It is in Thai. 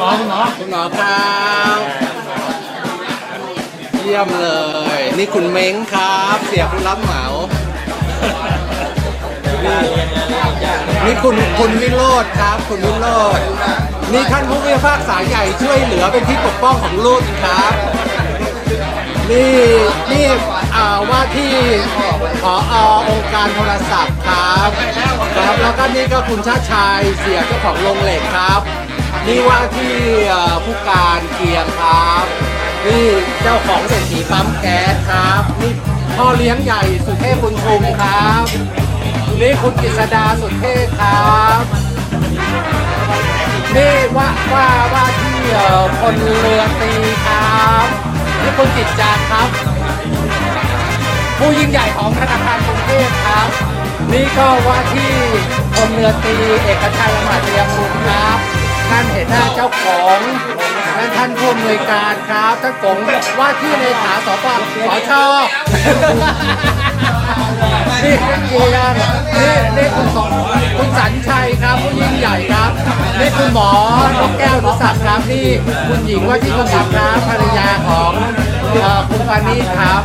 หมอคุณหมอคุณหมอครับเยี่ยมเลย นี่คุณเม้งครับ เสียผู้รับเหมา นี่คุณคุณวิโรธครับ คุณวิโรธนี่ท่านผู้พิพากษาใหญ่ช่วยเหลือเป็นที่ปกป้องของลูกครับ นี่นี่อ่าว่าที่ขออองค์การโทรศัพท์ครับครับแล้วก็นี่ก็คุณชาติชายเสียเจ้าของโรงเหล็กครับ นี่ว่าที่เอ่อผู้การเกียงครับ นี่เจ้าของเศรษฐีปั๊มแก๊สครับ นี่พ่อเลี้ยงใหญ่สุเทพบุญชุมครับ นี่คุณกฤษดาสุเทพครับ นี่ว่าว่าว่าที่เอ่อคนเรือตีครับนี่คุณจิตจางครับ ผู้ยิ่งใหญ่ของธนาคารกรุงเทพครับ นี่ก็ว่าที่คนเรือตรีเอกชัยอมาตยกุลครับ ท่านเห็นหน้าเจ้าของและท่านผู้อำนวยการครับท่านกงว่าที่เลขาสปสชนี่คุณเกียรนี่นี่คุณสอนคุณสันชัยครับผู้ยิ่งใหญ่ครับนี่คุณหมอนกแก้วดุศักดิ์ครับนี่คุณหญิงว่าที่คุณหญิงครับภรรยาของคุณปานีครับ